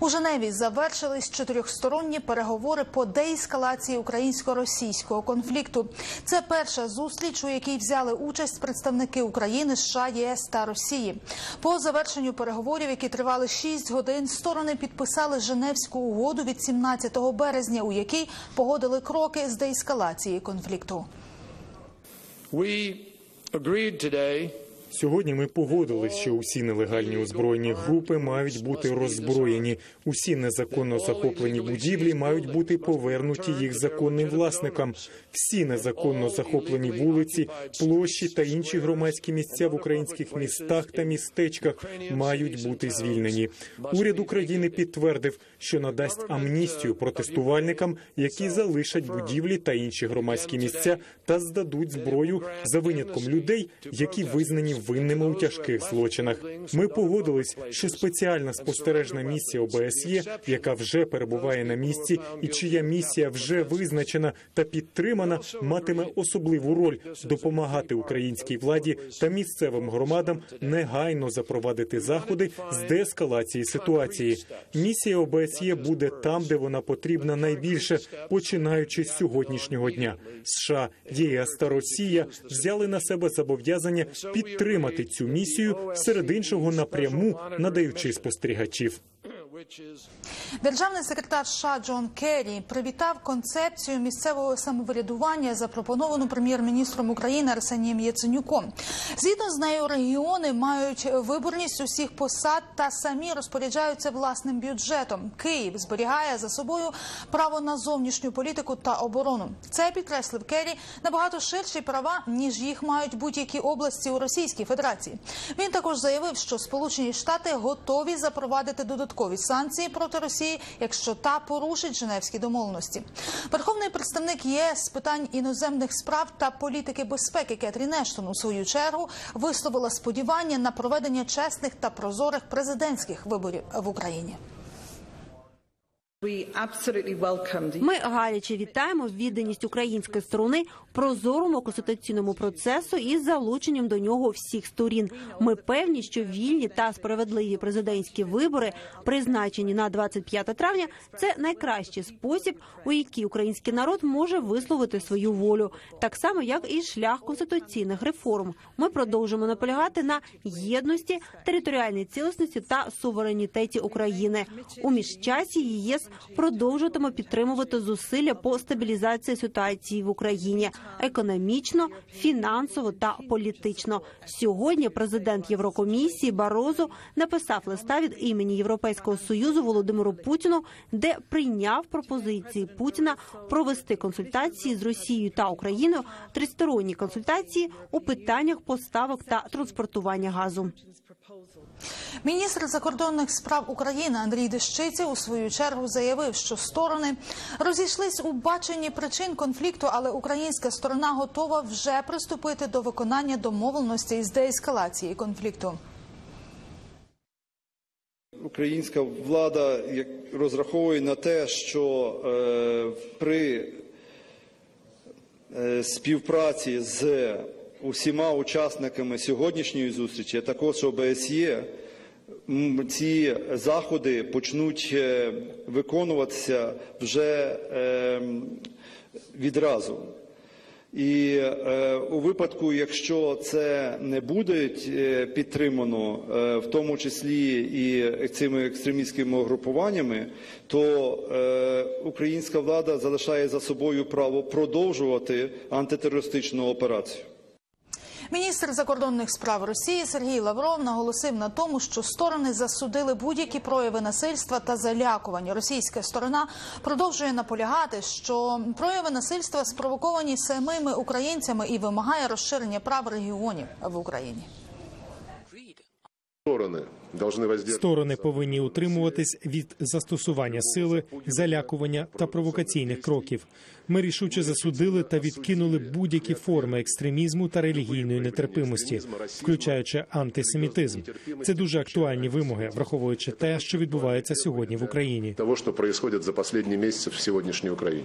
У Женеві завершились чотирьохсторонні переговори по деескалації українсько-російського конфлікту. Це перша зустріч, у якій взяли участь представники України, США, ЄС та Росії. По завершенню переговорів, які тривали 6 годин, сторони підписали Женевську угоду від 17 березня, у якій погодили кроки з деескалації конфлікту. We agreed Сьогодні ми погодились, що усі нелегальні озброєні групи мають бути роззброєні. Усі незаконно захоплені будівлі мають бути повернуті їх законним власникам. Всі незаконно захоплені вулиці, площі та інші громадські місця в українських містах та містечках мають бути звільнені. Уряд України підтвердив, що надасть амністію протестувальникам, які залишать будівлі та інші громадські місця та здадуть зброю за винятком людей, які визнані винними у тяжких злочинах. Ми погодились, що спеціальна спостережна місія ОБСЄ, яка вже перебуває на місці, і чия місія вже визначена та підтримана, матиме особливу роль допомагати українській владі та місцевим громадам негайно запровадити заходи з деескалації ситуації. Місія ОБСЄ буде там, де вона потрібна найбільше, починаючи з сьогоднішнього дня. США, ЄС та Росія взяли на себе зобов'язання підтримати цю місію серед іншого напряму надаючи спостерігачів. Державний секретар США Джон Керрі привітав концепцію місцевого самоврядування, запропоновану прем'єр-міністром України Арсенієм Яценюком. Згідно з нею, регіони мають виборність усіх посад та самі розпоряджаються власним бюджетом. Київ зберігає за собою право на зовнішню політику та оборону. Це підкреслив Керрі набагато ширші права ніж їх мають будь-які області у Російській Федерації. Він також заявив, що Сполучені Штати готові запровадити додаткові санкції проти Росії, якщо та порушить Женевські домовленості. Верховний представник ЄС з питань іноземних справ та політики безпеки Кетрін Ештон у свою чергу висловила сподівання на проведення чесних та прозорих президентських виборів в Україні. Ми гаряче вітаємо відданість української сторони прозорому конституційному процесу із залученням до нього всіх сторін. Ми певні, що вільні та справедливі президентські вибори, призначені на 25 травня, це найкращий спосіб, у який український народ може висловити свою волю, так само як і шлях конституційних реформ. Ми продовжимо наполягати на єдності, територіальній цілісності та суверенітеті України. У міжчасі ЄС продовжуватиме підтримувати зусилля по стабілізації ситуації в Україні економічно, фінансово та політично. Сьогодні президент Єврокомісії Барозо написав листа від імені Європейського союзу Володимиру Путіну, де прийняв пропозиції Путіна провести консультації з Росією та Україною, тристоронні консультації у питаннях поставок та транспортування газу. Міністр закордонних справ України Андрій Дещиці у свою чергу заявив, що сторони розійшлись у баченні причин конфлікту, але українська сторона готова вже приступити до виконання домовленостей з деескалації конфлікту. Українська влада розраховує на те, що е, при е, співпраці з усіма учасниками сьогоднішньої зустрічі, а також ОБСЄ, ці заходи почнуть е, виконуватися вже е, відразу. І е, у випадку, якщо це не буде підтримано, в тому числі і цими екстремістськими угрупуваннями, то українська влада залишає за собою право продовжувати антитерористичну операцію. Міністр закордонних справ Росії Сергій Лавров наголосив на тому, що сторони засудили будь-які прояви насильства та залякування. Російська сторона продовжує наполягати, що прояви насильства спровоковані самими українцями і вимагає розширення прав регіонів в Україні Стороны должны воздерживаться. Сторони повинні утримуватись від застосування сили, залякування та провокаційних кроків. Ми рішуче засудили та відкинули будь-які форми екстремізму та релігійної нетерпимості, включаючи антисемітизм. Це дуже актуальні вимоги, враховуючи те, що відбувається сьогодні в Україні. того, что происходит за последние месяцы в сегодняшней Украине.